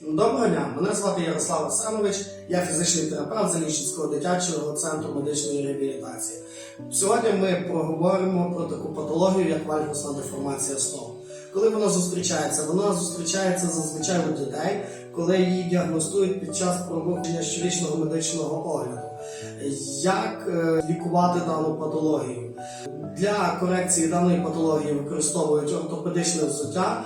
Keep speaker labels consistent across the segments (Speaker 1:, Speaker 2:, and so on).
Speaker 1: Доброго дня, мене звати Ярослав Арсенович, я фізичний терапевт Заліщицького дитячого центру медичної реабілітації. Сьогодні ми поговоримо про таку патологію, як вальгусна деформація стоп. Коли вона зустрічається, вона зустрічається зазвичай у дітей, коли її діагностують під час проходження щорічного медичного огляду. Як е, лікувати дану патологію? Для корекції даної патології використовують ортопедичне взуття,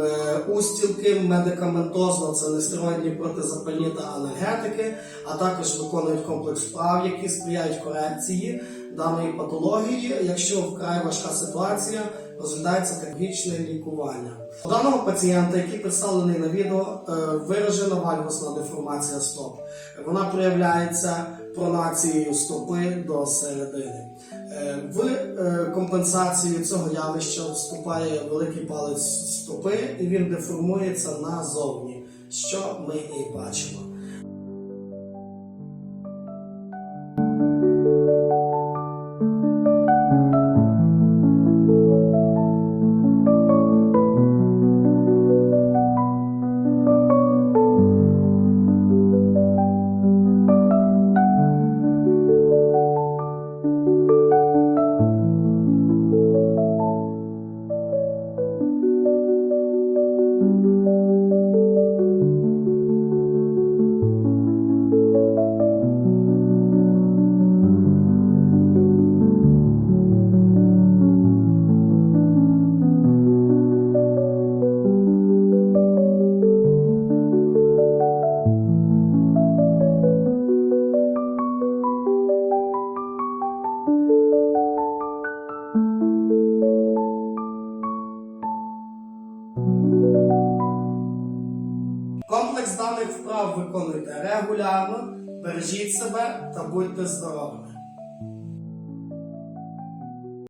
Speaker 1: е, устілки, медикаментозно, це нестероїдні протизапальні та анальгетики, а також виконують комплекс вправ, які сприяють корекції даної патології, якщо вкрай важка ситуація, розглядається технічне лікування. У даного пацієнта, який представлений на відео, е, виражена вальгусна деформація стоп. Вона проявляється пронацією стопи до середини. Е, В е, компенсацію цього явища вступає великий палець стопи, і він деформується назовні, що ми і бачимо. thank you Комплекс даних вправ виконуйте регулярно, бережіть себе та будьте здоровими.